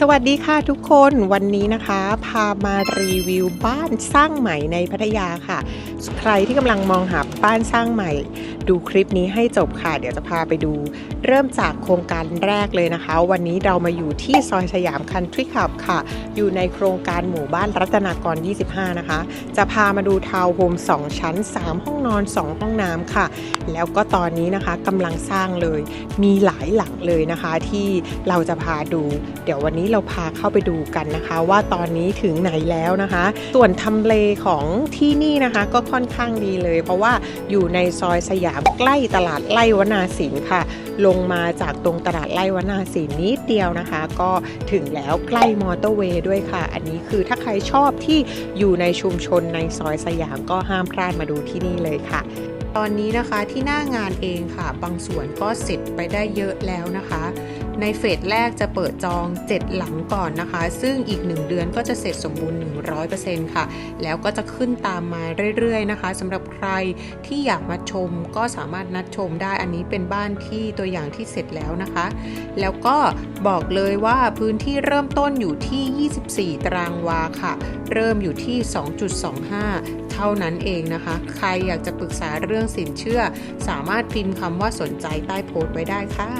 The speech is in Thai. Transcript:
สวัสดีค่ะทุกคนวันนี้นะคะ พามารีวิวบ้านสร้างใหม่ในพัทยาค่ะ ใครที่กำลังมองหาบ้านสร้างใหม่ ดูคลิปนี้ให้จบค่ะ เดี๋ยวจะพาไปดู เริ่มจากโครงการแรกเลยนะคะ วันนี้เรามาอยู่ที่ซอยสยามคันทรีคลับค่ะ อยู่ในโครงการหมู่บ้านรัตนากร 25 นะคะ จะพามาดูทาวน์โฮม2 ชั้น 3 ห้องนอน 2 ห้องน้ำค่ะ แล้วก็ตอนนี้นะคะกำลังสร้างเลย มีหลายหลังเลยนะคะ ที่เราจะพาดูเดี๋ยววันนี้เราพาเข้าไปดูกันนะคะ ว่าตอนนี้ถึงไหนแล้วนะคะ ส่วนทำเลของที่นี่นะคะ ก็ค่อนข้างดีเลย เพราะว่าอยู่ในซอยสยามใกล้ตลาดไล่วนาสินค่ะ ลงมาจากตรงตลาดไล่วนาสินนิดเดียวนะคะ ก็ถึงแล้วใกล้มอเตอร์เวย์ด้วยค่ะ อันนี้คือถ้าใครชอบที่อยู่ในชุมชนในซอยสยามก็ห้ามพลาดมาดูที่นี่เลยค่ะ ตอนนี้นะคะที่หน้างานเองค่ะ บางส่วนก็เสร็จไปได้เยอะแล้วนะคะ ในเฟสแรกจะเปิดจอง 7 หลังก่อนนะคะ ซึ่งอีก 1 เดือนก็จะเสร็จสมบูรณ์ 100%ค่ะ แล้วก็จะขึ้นตามมาเรื่อยๆนะคะสำหรับใครที่อยากมาชมก็สามารถนัดชมได้อันนี้เป็นบ้านที่ตัวอย่างที่เสร็จแล้วนะคะ แล้วก็บอกเลยว่าพื้นที่เริ่มต้นอยู่ที่ 24 ตารางวาค่ะ เริ่มอยู่ที่ 2.25 เท่านั้นเองนะคะ ใครอยากจะปรึกษาเรื่องสินเชื่อ สามารถพิมพ์คำว่าสนใจใต้โพสต์ไว้ได้ค่ะ